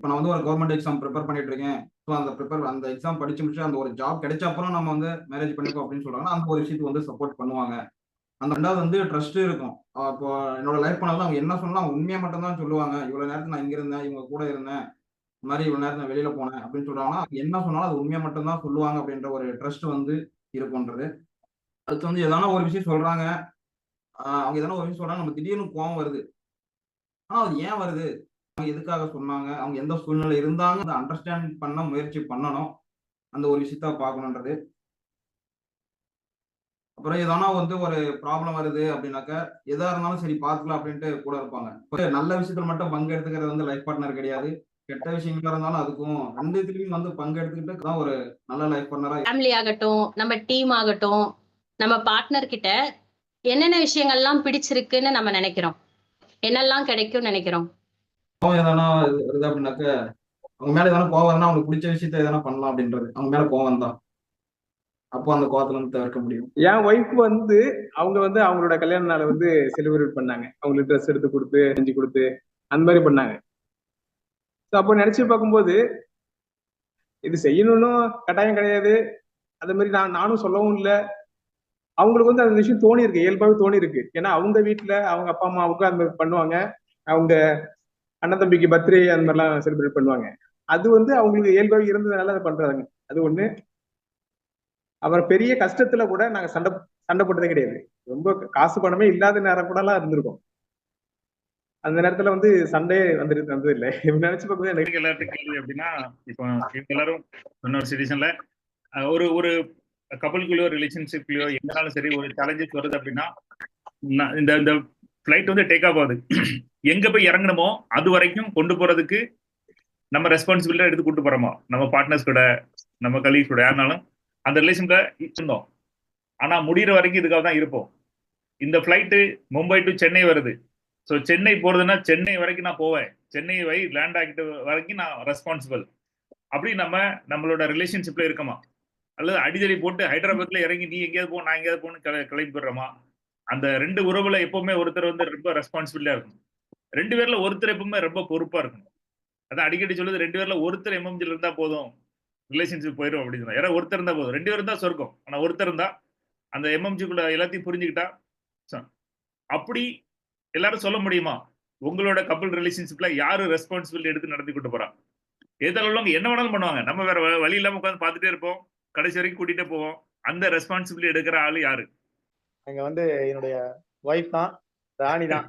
இப்போ நான் வந்து ஒரு கவர்மெண்ட் எக்ஸாம் ப்ரிப்பேர் பண்ணிட்டு இருக்கேன் ஸோ அந்த ப்ரிப்பேர் அந்த எக்ஸாம் படிச்சு முடிச்சு அந்த ஒரு ஜாப் கிடைச்ச அப்புறம் நம்ம வந்து மேரேஜ் பண்ணிக்கோ அப்படின்னு சொல்றாங்கன்னா அந்த ஒரு விஷயத்துக்கு வந்து சப்போர்ட் பண்ணுவாங்க. அந்த ரெண்டாவது வந்து ட்ரஸ்ட் இருக்கும். இப்போ என்னோட லைஃப் பண்ணாலும் அவங்க என்ன சொன்னாலும் உண்மையா உண்மையை மட்டும் தான் சொல்லுவாங்க. இவ்வளவு நேரத்தில் நான் இங்க இருந்தேன் இவங்க கூட இருந்தேன். இந்த மாதிரி இவ்வளவு நேரத்தில் நான் வெளியில போனேன் அப்படின்னு சொல்றாங்கன்னா அவங்க என்ன சொன்னாலும் அது உண்மையை மட்டும் தான் சொல்லுவாங்க அப்படின்ற ஒரு ட்ரஸ்ட் வந்து இருக்கும்ன்றது. அடுத்து வந்து எதனா ஒரு விஷயம் சொல்றாங்க. அவங்க எதனா ஒரு விஷயம் சொல்றாங்க நம்ம திடீர்னு கோவம் வருது. ஆனா அது ஏன் வருது? அவங்க எதுக்காக சொன்னாங்க? அவங்க எந்த சூழ்நிலை இருந்தாங்க? அதை அண்டர்ஸ்டாண்ட் பண்ண முயற்சி பண்ணணும். அந்த ஒரு விஷயத்த பார்க்கணுன்றது. அப்புறம் எதனா வந்து ஒரு ப்ராப்ளம் வருது அப்படின்னாக்க எதா இருந்தாலும் சரி பார்த்துக்கலாம் அப்படின்ட்டு கூட இருப்பாங்க. நல்ல விஷயத்துல மட்டும் பங்கு எடுத்துக்கிறது வந்து லைஃப் பார்ட்னர் கிடையாது. கெட்ட விஷயங்களா இருந்தாலும் அதுக்கும் ரெண்டு இதுலயும் வந்து பங்கு எடுத்துக்கிட்டு தான் ஒரு நல்ல லைஃப் பார்ட்னரா ஃபேமிலி ஆகட்டும் நம்ம டீம் ஆகட்டும் நம்ம பார்ட்னர் கிட்ட என்னென்ன விஷயங்கள்லாம் பிடிச்சிருக்குன்னு நம்ம நினைக்கிறோம். என்னெல்லாம் கிடைக்கும்னு நினைக்கிறோம். கோவம் எதனா வருது அப்படின்னாக்க அவங்க மேல எதனா கோவம் வருதுன்னா அவங்களுக்கு பிடிச்ச விஷயத்த எதனா பண்ணலாம் அப்படின்றது. அவங்க மேல கோவம் தான் அப்போ அந்த கோவத்துல இருந்து தவிர்க்க முடியும். என் ஒய்ஃப் வந்து அவங்க வந்து அவங்களோட கல்யாண நாளை வந்து செலிப்ரேட் பண்ணாங்க. அவங்களுக்கு ட்ரெஸ் எடுத்து கொடுத்து செஞ்சு கொடுத்து அந்த மாதிரி பண்ணாங்க. ஸோ அப்போ நினைச்சு பார்க்கும்போது இது செய்யணும்னு கட்டாயம் கிடையாது. அதே மாதிரி நான் நானும் சொல்லவும் இல்லை. அவங்களுக்கு வந்து அந்த விஷயம் தோணி இருக்கு இயல்பாகவே தோணி இருக்கு ஏன்னா அவங்க வீட்டுல அவங்க அப்பா அம்மாவுக்கு அந்த மாதிரி பண்ணுவாங்க. அவங்க அண்ணன் தம்பிக்கு பர்த்டே அந்த மாதிரிலாம் செலிப்ரேட் பண்ணுவாங்க. அது வந்து அவங்களுக்கு இயல்பாக இருந்ததுனால அதை பண்றாங்க. அது ஒண்ணு. அப்புறம் பெரிய கஷ்டத்துல கூட நாங்க சண்டை சண்டை போட்டதே கிடையாது. ரொம்ப காசு பணமே இல்லாத நேரம் கூட எல்லாம் இருந்திருக்கும். அந்த நேரத்துல வந்து சண்டே வந்துட்டு வந்தது இல்லை நினைச்சு பார்க்கும்போது எனக்கு எல்லாருக்கும் எல்லாத்துக்கும் கேள்வி அப்படின்னா இப்போ எல்லாரும் இன்னொரு சிட்டிசன்ல ஒரு ஒரு கப்பலுக்குள்ளயோ ரிலேஷன்ஷிப்லயோ எங்கனாலும் சரி ஒரு சேலஞ்சஸ் வருது அப்படின்னா இந்த இந்த ஃப்ளைட் வந்து டேக் ஆஃப் ஆகுது. எங்க போய் இறங்கணுமோ அது வரைக்கும் கொண்டு போறதுக்கு நம்ம ரெஸ்பான்சிபிலிட்டி எடுத்து கூட்டு போறோமா? நம்ம பார்ட்னர்ஸ் கூட நம்ம கலீக்ஸ் கூட யாருனாலும் அந்த ரிலேஷன்ல இருந்தோம். ஆனா முடிகிற வரைக்கும் இதுக்காக தான் இருப்போம். இந்த ஃப்ளைட்டு மும்பை டு சென்னை வருது. ஸோ சென்னை போறதுன்னா சென்னை வரைக்கும் நான் போவேன். சென்னை வை லேண்ட் ஆகிட்டு வரைக்கும் நான் ரெஸ்பான்சிபிள் அப்படி நம்ம நம்மளோட ரிலேஷன்ஷிப்ல இருக்கமா? அல்லது அடிதடி போட்டு ஹைதராபாத்ல இறங்கி நீ எங்கேயாவது போ நான் எங்கேயாவது போன்னு கிளம்பி போடுறோமா அந்த ரெண்டு உறவுல எப்பவுமே ஒருத்தர் வந்து ரொம்ப ரெஸ்பான்சிபிலிட்டியா இருக்கணும். ரெண்டு பேர்ல ஒருத்தர் எப்பவுமே ரொம்ப பொறுப்பா இருக்கணும். அதான் அடிக்கடி சொல்லுது ரெண்டு பேர்ல ஒருத்தர் எம்எம்ஜில இருந்தா போதும் ரிலேஷன்ஷிப் போயிடும் அப்படின்னு யாராவது ஒருத்தர் இருந்தா போதும். ரெண்டு பேரும் தான் சொர்க்கம். ஆனா ஒருத்தர் இருந்தா அந்த எம்எம்ஜிக்குள்ள எல்லாத்தையும் புரிஞ்சுக்கிட்டா ச- அப்படி எல்லாரும் சொல்ல முடியுமா? உங்களோட கப்பல் ரிலேஷன்ஷிப்ல யாரு ரெஸ்பான்சிபிலிட்டி எடுத்து நடத்தி கொண்டு போறா? எதில் உள்ளவங்க என்ன வேணாலும் பண்ணுவாங்க. நம்ம வேற வழி இல்லாம உட்காந்து பார்த்துட்டே இருப்போம். கடைசி வரைக்கும் கூட்டிகிட்டே போவோம். அந்த ரெஸ்பான்சிபிலிட்டி எடுக்கிற ஆள் யாரு? அங்க வந்து என்னுடைய ஒய்ஃப் தான் ராணி தான்.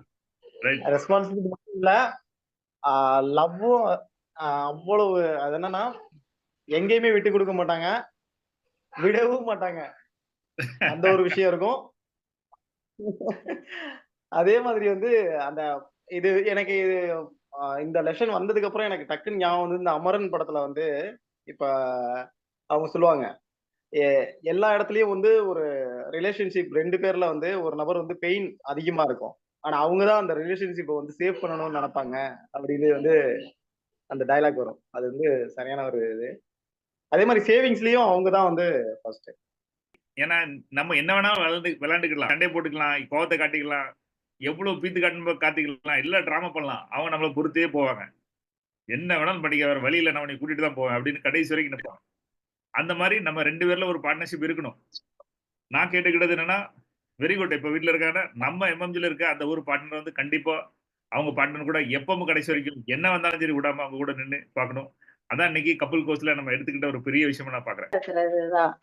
ரெஸ்பான்சிபிலிட்டி மட்டும் இல்ல லவ்வும் அவ்வளவு அது என்னன்னா எங்கேயுமே விட்டு கொடுக்க மாட்டாங்க விடவும் மாட்டாங்க. அந்த ஒரு விஷயம் இருக்கும். அதே மாதிரி வந்து அந்த இது எனக்கு இது இந்த லெசன் வந்ததுக்கு அப்புறம் எனக்கு டக்குன்னு ஞாபகம் வந்து இந்த அமரன் படத்துல வந்து இப்ப அவங்க சொல்லுவாங்க எல்லா இடத்துலயும் வந்து ஒரு ரிலேஷன்ஷிப் ரெண்டு பேர்ல வந்து ஒரு நபர் வந்து பெயின் அதிகமா இருக்கும். ஆனா அவங்க தான் அந்த ரிலேஷன்ஷிப்பை வந்து சேவ் பண்ணணும்னு நினைப்பாங்க அப்படின்னு வந்து அந்த டயலாக் வரும். அது வந்து சரியான ஒரு இது. அதே மாதிரி சேவிங்ஸ்லயும் அவங்க தான் வந்து ஃபர்ஸ்ட் ஏன்னா நம்ம என்ன வேணாலும் விளாண்டு விளாண்டுக்கலாம் சண்டை போட்டுக்கலாம் கோவத்தை காட்டிக்கலாம் எவ்வளவு பீத்து காட்டணும் காத்திக்கலாம் இல்லை ட்ராமா பண்ணலாம். அவன் நம்மளை பொறுத்தே போவாங்க. என்ன வேணாலும் படிக்க வேற வழியில நான் உன்னை கூட்டிட்டு தான் போவேன் அப்படின்னு கடைசி வரைக்கும் நினைப்பான் அந்த மாதிரி நம்ம ரெண்டு பேர்ல ஒரு பார்ட்னர்ஷிப் இருக்கணும். நான் கேட்டுக்கிட்டது என்னன்னா வெரி குட் இப்ப வீட்ல இருக்காங்க நம்ம எம்எம்ஜில இருக்க அந்த ஒரு பார்ட்னர் வந்து கண்டிப்பா அவங்க பார்ட்னர் கூட எப்பவும் கடைசி வரைக்கும் என்ன வந்தாலும் சரி விடாம அவங்க கூட நின்று பார்க்கணும். அதான் இன்னைக்கு கப்பல் கோர்ஸ்ல நம்ம எடுத்துக்கிட்ட ஒரு பெரிய விஷயமா நான் பாக்குறேன்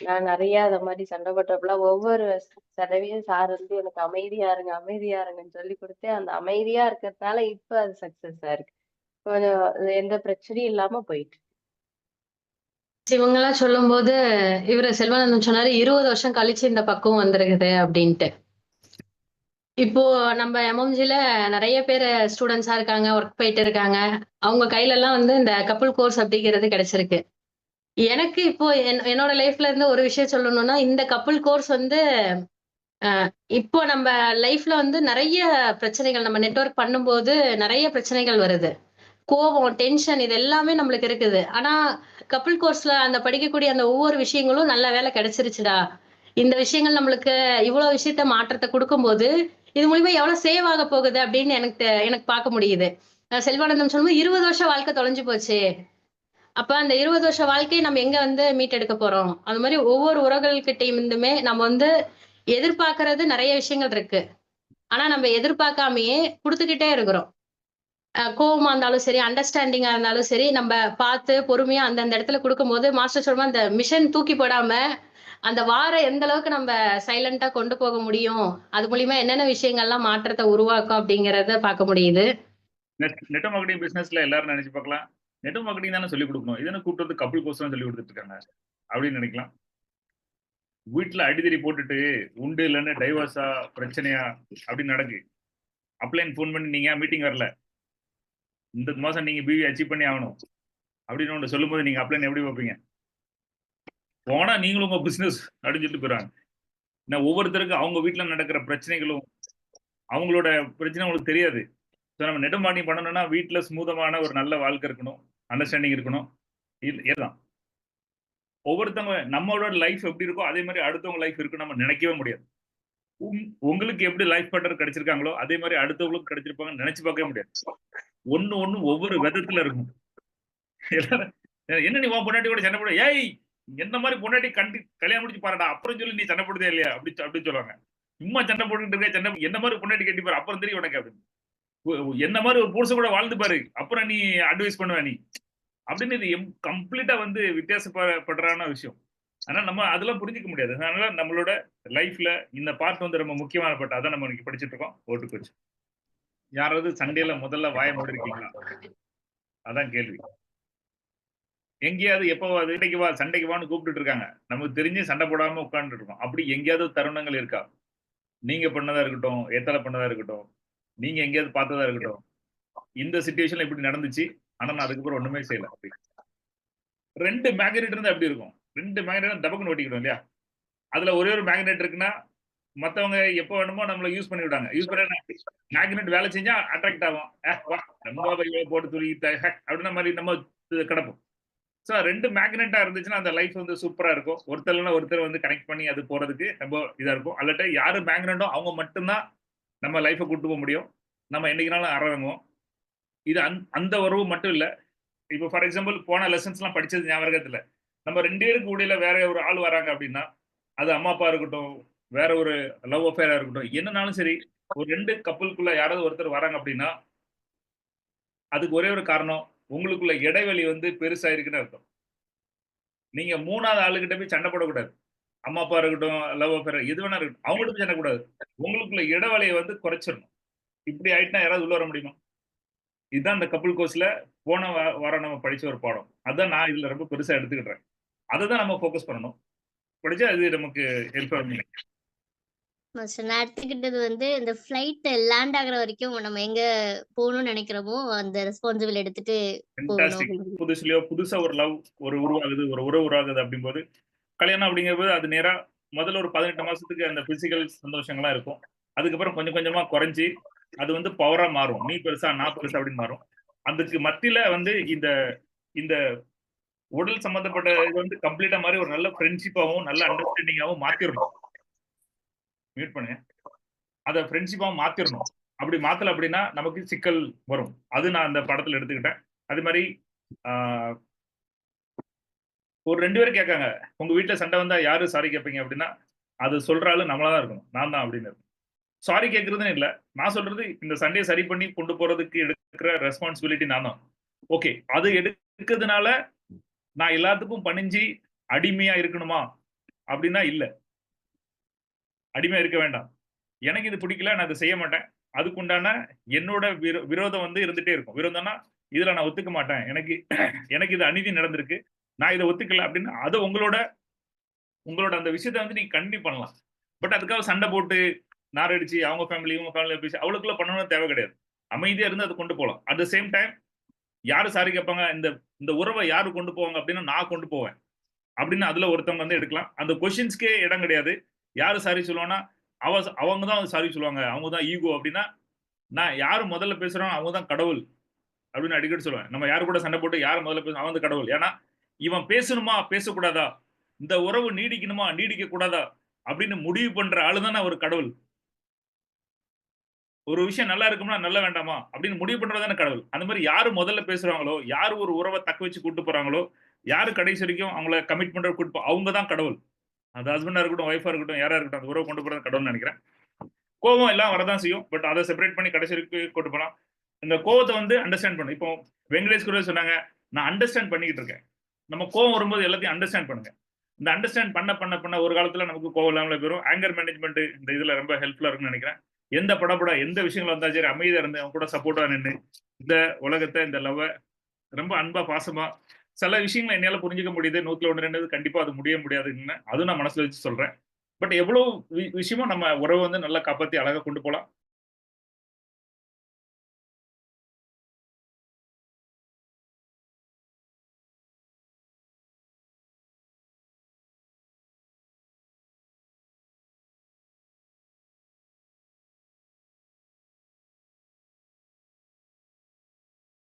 நான் நிறைய அத மாதிரி சண்டை போட்டப்பல ஒவ்வொரு தடவையும் சார் வந்து எனக்கு அமைதியா இருங்க அமைதியா இருங்கன்னு சொல்லி கொடுத்து அந்த அமைதியா இருக்கிறதுனால இப்ப அது சக்சஸ் இருக்கு. கொஞ்சம் எந்த பிரச்சனையும் இல்லாம போயிட்டு. இவங்க எல்லாம் சொல்லும் போது இவரு செல்வானந்தம் சொன்னாரு இருபது வருஷம் கழிச்சு இந்த பக்கம் வந்திருக்குது அப்படின்ட்டு. இப்போ நம்ம எம்எம்ஜில நிறைய பேர் ஸ்டூடெண்ட்ஸா இருக்காங்க ஒர்க் போயிட்டு இருக்காங்க. அவங்க கையில எல்லாம் வந்து இந்த கப்புள் கோர்ஸ் அப்படிங்கிறது கிடைச்சிருக்கு. எனக்கு இப்போ என்- என்னோட லைஃப்ல இருந்து ஒரு விஷயம் சொல்லணும்னா இந்த கப்புள் கோர்ஸ் வந்து இப்போ நம்ம லைஃப்ல வந்து நிறைய பிரச்சனைகள் நம்ம நெட்ஒர்க் பண்ணும்போது நிறைய பிரச்சனைகள் வருது. கோபம் டென்ஷன் இது எல்லாமே நம்மளுக்கு இருக்குது. ஆனா கப்பல் கோர்ஸ்ல அந்த படிக்கக்கூடிய அந்த ஒவ்வொரு விஷயங்களும் நல்ல வேலை கிடைச்சிருச்சுடா. இந்த விஷயங்கள் நம்மளுக்கு இவ்வளவு விஷயத்த மாற்றத்தை கொடுக்கும்போது இது மூலியமா எவ்வளவு சேவ் ஆக போகுது அப்படின்னு எனக்கு தெ- எனக்கு பார்க்க முடியுது. செல்வானந்தம் சொல்லும்போது இருபது வருஷம் வாழ்க்கை தொலைஞ்சு போச்சு. அப்ப அந்த இருபது வருஷ வாழ்க்கையை நம்ம எங்க வந்து மீட் எடுக்க போறோம்? அது மாதிரி ஒவ்வொரு உறவுகள்கிட்டையும் இருந்துமே நம்ம வந்து எதிர்பார்க்கறது நிறைய விஷயங்கள் இருக்கு. ஆனா நம்ம எதிர்பார்க்காமயே கொடுத்துக்கிட்டே இருக்கிறோம். கோவமா இருந்தாலும் சரி அண்டர்ஸ்டாண்டிங்கா இருந்தாலும் சரி நம்ம பார்த்து பொறுமையா அந்தந்த இடத்துல கொடுக்கும்போது மாஸ்டர் சொல்லுமா அந்த மிஷன் தூக்கி போடாம அந்த வார எந்த அளவுக்கு நம்ம சைலண்டா கொண்டு போக முடியும் அது மூலியமா என்னென்ன விஷயங்கள்லாம் மாற்றத்தை உருவாக்கும் அப்படிங்கறத பார்க்க முடியுது. நெட் மார்க்கெட்டிங் பிசினஸ்ல எல்லாரும் நினைச்சு பார்க்கலாம். நெட் மார்க்கெட்டிங் தானே சொல்லி கொடுக்கணும். இதுன்னு கூப்பிட்டு வந்து கப்பல் கோர்ஸ் சொல்லி கொடுத்துட்டு இருக்காங்க அப்படின்னு நினைக்கலாம். வீட்டுல அடிதடி போட்டுட்டு உண்டு இல்லைன்னு டைவர்ஸா பிரச்சனையா அப்படின்னு நடக்கு. அப்ளைன் ஃபோன் பண்ணி நீங்க மீட்டிங் வரல? இந்த மாசம் நீங்க பிவி அச்சீவ் பண்ணி ஆகணும். அப்படின்னு ஒன்று சொல்லும்போது நீங்க அப்ளைன் எப்படி பார்ப்பீங்க? போனா நீங்களும் உங்க பிசினஸ் அப்படின்னு சொல்லிட்டு போயிடுறாங்க. ஏன்னா ஒவ்வொருத்தருக்கும் அவங்க வீட்டுல நடக்கிற பிரச்சனைகளும் அவங்களோட பிரச்சனை உங்களுக்கு தெரியாது. ஸோ நம்ம நெட் பண்ணணும்னா வீட்டில் ஸ்மூதமான ஒரு நல்ல வாழ்க்கை இருக்கணும் அண்டர்ஸ்டாண்டிங் இருக்கணும். இது இதுதான். ஒவ்வொருத்தவங்க நம்மளோட லைஃப் எப்படி இருக்கோ அதே மாதிரி அடுத்தவங்க லைஃப் இருக்குன்னு நம்ம நினைக்கவே முடியாது. உங்களுக்கு எப்படி லைஃப் பார்ட்னர் கிடைச்சிருக்காங்களோ அதே மாதிரி அடுத்தவங்களுக்கு கிடைச்சிருப்பாங்கன்னு நினைச்சு பார்க்கவே முடியாது. ஒண்ணு ஒண்ணு ஒவ்வொரு விதத்துல இருக்கும். என்ன நீ உன் பொண்டாட்டி கூட சண்டை போட ஏய் எந்த மாதிரி பொண்டாட்டி கண்டி கல்யாணம் முடிச்சு பாருடா அப்புறம் சொல்லி நீ சண்டை போடுதே இல்லையா? அப்படி அப்படி சொல்லுவாங்க. சும்மா சண்டை போட்டுட்டு இருக்க சண்டை என்ன மாதிரி பொண்டாட்டி கட்டி பாரு அப்புறம் தெரியும் உனக்கு அப்படின்னு. என்ன மாதிரி ஒரு புருஷ கூட வாழ்ந்து பாரு அப்புறம் நீ அட்வைஸ் பண்ணுவ நீ. அப்படின்னு இது கம்ப்ளீட்டா வந்து வித்தியாசப்படுறான விஷயம். ஆனா நம்ம அதெல்லாம் புரிஞ்சுக்க முடியாது. அதனால நம்மளோட லைஃப்ல இந்த பார்ட் வந்து ரொம்ப முக்கியமான பாட்டு அதான் நம்ம இன்னைக்கு படிச்சுட்டு இருக்கோம். ஓட்டு வச்சு. யாராவது சண்டையில முதல்ல வாய மூடிருக்கீங்களா? அதான் கேள்வி. எங்கேயாவது எப்போ சண்டைக்கு வா சண்டைக்கு வான்னு கூப்பிட்டுட்டு இருக்காங்க. நமக்கு தெரிஞ்சு சண்டை போடாம உட்காந்துட்டு இருக்கோம். அப்படி எங்கேயாவது தருணங்கள் இருக்கா? நீங்க பண்ணதா இருக்கட்டும் எத்தனை பண்ணதா இருக்கட்டும் நீங்க எங்கேயாவது பார்த்ததா இருக்கட்டும். இந்த சுச்சுவேஷன்ல இப்படி நடந்துச்சு. ஆனா நான் அதுக்கப்புறம் ஒண்ணுமே செய்யல. அப்படி. ரெண்டு மேக்னெட் இருந்தா எப்படி இருக்கும்? ரெண்டு மேக்னெட் டபக்குன்னு ஓட்டிக்கிடும் இல்லையா? அதுல ஒரே ஒரு மேக்னெட் இருக்குன்னா மத்தவங்க எப்போ வேணுமோ நம்மள யூஸ் பண்ணி விடாங்க யூஸ் பண்ண மேக்னெட் வேலை செஞ்சா அட்ராக்ட் ஆகும். அஹ், வா நம்ம போட்டு துணி அப்படின்ன மாதிரி நம்ம இது கிடப்போம். ஸோ ரெண்டு மேக்னெட்டா இருந்துச்சுன்னா அந்த லைஃப் வந்து சூப்பரா இருக்கும். ஒருத்தர்ல ஒருத்தர் வந்து கனெக்ட் பண்ணி அது போறதுக்கு ரொம்ப இதா இருக்கும். அல்லட்ட யாரு மேக்னெட்டோ அவங்க மட்டும்தான் நம்ம லைஃபை கூட்டு போக முடியும். நம்ம என்னைக்குனாலும் அறவங்குவோம். இது அந் அந்த உறவு மட்டும் இல்லை. இப்போ ஃபார் எக்ஸாம்பிள் போன லெசன்ஸ்லாம் படித்தது ஞாபகத்தில் நம்ம ரெண்டு பேருக்கு இடையில வேற ஒரு ஆள் வராங்க அப்படின்னா அது அம்மா அப்பா இருக்கட்டும் வேற ஒரு லவ் அஃபேரா இருக்கட்டும். என்னனாலும் சரி ஒரு ரெண்டு கப்பலுக்குள்ள யாராவது ஒருத்தர் வராங்க அப்படின்னா அதுக்கு ஒரே ஒரு காரணம் உங்களுக்குள்ள இடைவெளி வந்து பெருசா இருக்குன்னு அர்த்தம். நீங்க மூணாவது ஆளுகிட்ட போய் சண்டை போடக்கூடாது. அம்மா அப்பா இருக்கட்டும் லவ் அஃபேர் எது வேணா இருக்கட்டும் அவங்கள்ட்ட போய் சண்டை கூடாது உங்களுக்குள்ள இடைவெளியை வந்து குறைச்சிடணும். இப்படி ஆயிட்டுனா யாராவது உள்ள வர முடியுமா? இதுதான் இந்த கப்பல் கோர்ஸ்ல போன வாரம் நம்ம படிச்ச ஒரு பாடம். அதான் நான் இதுல ரொம்ப பெருசா எடுத்துக்கிட்டேன். அதை தான் நம்ம ஃபோக்கஸ் பண்ணணும். படிச்சா அது நமக்கு ஹெல்ப் ஆகும் நான் எடுத்துக்கிட்டது வந்து இந்த ஃபிளைட் லேண்ட் ஆகுற வரைக்கும் நம்ம எங்க போகணும்னு நினைக்கிறோமோ அந்த ரெஸ்பான்சிபிள் எடுத்துட்டு. புதுசுலயோ புதுசா ஒரு லவ் ஒரு உருவாகுது ஒரு உறவு உருவாகுது அப்படிங்கும்போது கல்யாணம் அப்படிங்கும்போது அது நேரா முதல்ல ஒரு பதினெட்டு மாசத்துக்கு அந்த பிசிக்கல் சந்தோஷங்கள்லாம் இருக்கும். அதுக்கப்புறம் கொஞ்சம் கொஞ்சமா குறைஞ்சி அது வந்து பவரா மாறும். நீ பெருசா நான் பெருசா அப்படின்னு மாறும். அதுக்கு மத்தியில வந்து இந்த இந்த உடல் சம்பந்தப்பட்ட இது வந்து கம்ப்ளீட்டா மாதிரி ஒரு நல்ல ஃப்ரெண்ட்ஷிப்பாவும் நல்ல அண்டர்ஸ்டாண்டிங்காவும் மாத்திரணும். மியூட் பண்ணுங்க அதை ஃப்ரெண்ட்ஷிப்பாவும் மாத்திரணும். அப்படி மாத்தல அப்படின்னா நமக்கு சிக்கல் வரும். அது நான் அந்த படத்துல எடுத்துக்கிட்டேன். அது மாதிரி ஆஹ், ஒரு ரெண்டு பேரும் கேட்காங்க உங்க வீட்டுல சண்டை வந்தா யாரு சாரி கேட்பீங்க? அப்படின்னா அது சொல்றாலும் நம்மளதான் நம்மளா தான் இருக்கணும். நான் தான் அப்படின்னு சாரி கேட்கறதுன்னு இல்ல. நான் சொல்றது இந்த சண்டையை சரி பண்ணி கொண்டு போறதுக்கு எடுக்கிற ரெஸ்பான்சிபிலிட்டி நான் தான். ஓகே அது எடுக்கிறதுனால நான் எல்லாத்துக்கும் பணிஞ்சு அடிமையா இருக்கணுமா? அப்படின்னா இல்ல. அடிமையா இருக்க வேண்டாம். எனக்கு இது பிடிக்கல நான் அதை செய்ய மாட்டேன். அதுக்குண்டான என்னோட விரோ விரோதம் வந்து இருந்துட்டே இருக்கும். விரோதம்னா இதுல நான் ஒத்துக்க மாட்டேன். எனக்கு எனக்கு இது அநீதி நடந்திருக்கு. நான் இதை ஒத்துக்கல அப்படின்னு அதை உங்களோட உங்களோட அந்த விஷயத்த வந்து நீங்க கண்டினியூ பண்ணலாம். பட் அதுக்காக சண்டை போட்டு நாரடிச்சு அவங்க ஃபேமிலி இவங்க ஃபேமிலி பேசி அவளுக்குள்ள பண்ணணும்னு தேவை கிடையாது. அமைதியா இருந்து அதை கொண்டு போகலாம். அட் த சேம் டைம் யாரு சாரி கேட்பாங்க? இந்த இந்த உறவை யாரு கொண்டு போவாங்க அப்படின்னா நான் கொண்டு போவேன். அப்படின்னு அதுல ஒருத்தவங்க வந்து எடுக்கலாம். அந்த கொஷின்ஸ்க்கே இடம் கிடையாது. யாரு சாரி சொல்லுவான்னா அவ அவங்க தான் சாரி சொல்லுவாங்க. அவங்க தான் ஈகோ அப்படின்னா நான் யாரு முதல்ல பேசுறோம் அவங்க தான் கடவுள் அப்படின்னு அடிக்கடி சொல்லுவேன். நம்ம யாரு கூட சண்டை போட்டு யார் முதல்ல பேசணும் அவன் தான் கடவுள். ஏன்னா இவன் பேசணுமா பேசக்கூடாதா? இந்த உறவு நீடிக்கணுமா நீடிக்க கூடாதா அப்படின்னு முடிவு பண்ற ஆளு தானே ஒரு கடவுள். ஒரு விஷயம் நல்லா இருக்கும்னா நல்ல வேண்டாமா? அப்படின்னு முடிவு பண்றதானே கடவுள். அந்த மாதிரி யாரு முதல்ல பேசுறாங்களோ யாரு ஒரு உறவை தக்க வச்சு கூட்டு போறாங்களோ யாரு கடைசி வரைக்கும் அவங்கள கமிட்மெண்ட் கூட்டு அவங்க தான் கடவுள். அது ஹஸ்பண்டா இருக்கட்டும் ஒய்ஃபா இருக்கட்டும் யாரா இருக்கட்டும் அந்த உறவு கொண்டு போறது கடவுள்னு நினைக்கிறேன். கோவம் எல்லாம் வரதான் செய்யும் பட் அதை செப்பரேட் பண்ணி கடைசி வரைக்கும் கொண்டு போகலாம் இந்த கோவத்தை வந்து அண்டர்ஸ்டாண்ட் பண்ணும் இப்போ வெங்கடேஷ் கூட சொன்னாங்க நான் அண்டர்ஸ்டாண்ட் பண்ணிக்கிட்டு இருக்கேன். நம்ம கோவம் வரும்போது எல்லாத்தையும் அண்டர்ஸ்டாண்ட் பண்ணுங்க. இந்த அண்டர்ஸ்டாண்ட் பண்ண பண்ண பண்ண ஒரு காலத்துல நமக்கு கோவம் இல்லாமல் போயிடும் ஆங்கர் மேனேஜ்மெண்ட் இந்த இதுல ரொம்ப ஹெல்ப்ஃபுல்லா இருக்கும்னு நினைக்கிறேன். எந்த படப்பட எந்த விஷயங்கள் வந்தா சரி அமைதியா இருந்து அவங்க கூட சப்போர்ட்டா நின்று இந்த உலகத்தை இந்த லவ்வை ரொம்ப அன்பா பாசமா சில விஷயங்களை என்னால புரிஞ்சுக்க முடியுது. நூத்துல ஒன்று ரெண்டு கண்டிப்பா அது முடிய முடியாதுன்னு. அதுவும் நான் மனசுல வச்சு சொல்றேன். பட் எவ்வளவு வி- விஷயமும் நம்ம உறவை வந்து நல்லா காப்பாத்தி அழகா கொண்டு போகலாம்